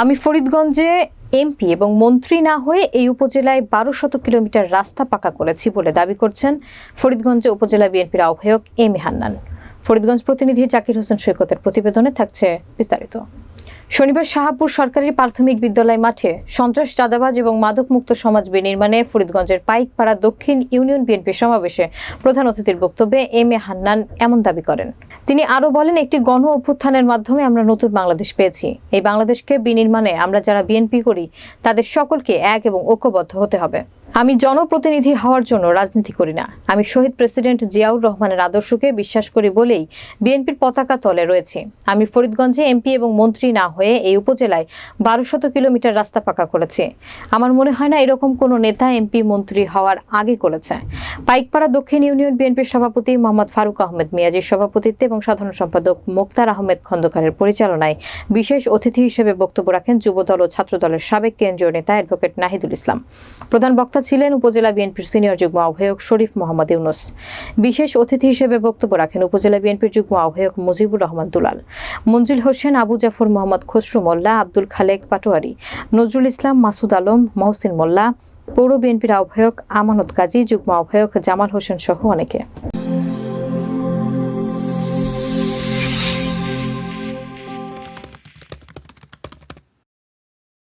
আমি ফরিদগঞ্জে এমপি এবং মন্ত্রী না হয়ে এই উপজেলায় বারো শত কিলোমিটার রাস্তা পাকা করেছি বলে দাবি করছেন ফরিদগঞ্জে উপজেলা বিএনপির আহ্বায়ক এম এ হান্নান। ফরিদগঞ্জ প্রতিনিধি জাকির হোসেন সৈকতের প্রতিবেদনে থাকছে বিস্তারিত। শনিবার শাহাপুর সরকারি প্রাথমিক বিদ্যালয় মাঠে সন্ত্রাস, চাঁদাবাজ এবং মাদকমুক্ত সমাজ বিনির্মাণে ফরিদগঞ্জের পাইকপাড়া দক্ষিণ ইউনিয়ন বিএনপি সমাবেশে প্রধান অতিথির বক্তব্যে এম এ হান্নান এমন দাবি করেন। তিনি আরও বলেন, একটি গণ অভ্যুত্থানের মাধ্যমে আমরা নতুন বাংলাদেশ পেয়েছি। এই বাংলাদেশকে বিনির্মাণে আমরা যারা বিএনপি করি, তাদের সকলকে এক এবং ঐক্যবদ্ধ হতে হবে। আমি জনপ্রতিনিধি হওয়ার জন্য রাজনীতি করি না। আমি শহীদ প্রেসিডেন্ট জিয়াউর রহমানের আদর্শকে বিশ্বাস করি বলেই বিএনপির পতাকা তলে রয়েছি। আমি ফরিদগঞ্জে এমপি এবং মন্ত্রী না হয়ে এই উপজেলায় বারো শত কিলোমিটার রাস্তা পাকা করেছি। আমার মনে হয় না এরকম কোনো নেতা এমপি, মন্ত্রী হওয়ার আগে করেছে। পাইকপাড়া দক্ষিণ ইউনিয়ন বিএনপির সভাপতি মোহাম্মদ ফারুক আহমেদ মিয়াজির সভাপতিত্বে এবং সাধারণ সম্পাদক মোক্তার আহমেদ খন্দকারের পরিচালনায় বিশেষ অতিথি হিসেবে বক্তব্য রাখেন যুবদল ও ছাত্রদলের সাবেক কেন্দ্রীয় নেতা অ্যাডভোকেট নাহিদুল ইসলাম। প্রধান বক্তা ছিলেন উপজেলা বিএনপির সিনিয়র যুগ্ম আহ্বায়ক শরীফ মোহাম্মদ ইউনুস। বিশেষ অতিথি হিসেবে বক্তব্য রাখেন উপজেলা বিএনপির যুগ্ম আহ্বায়ক মুজিবুর রহমান দুলাল। মঞ্জিল হোসেন, আবু জাফর মোহাম্মদ খসরু মোল্লা, আব্দুল খালেক পাটোয়ারি, নজরুল ইসলাম, মাসুদ আলম, মহসিন মোল্লা, পৌর বিএনপির আহ্বায়ক আমানত কাজী যুগ্ম আহ্বায়ক জামাল হোসেন সহ অনেকে।